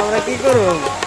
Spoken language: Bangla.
আমরা কি করব?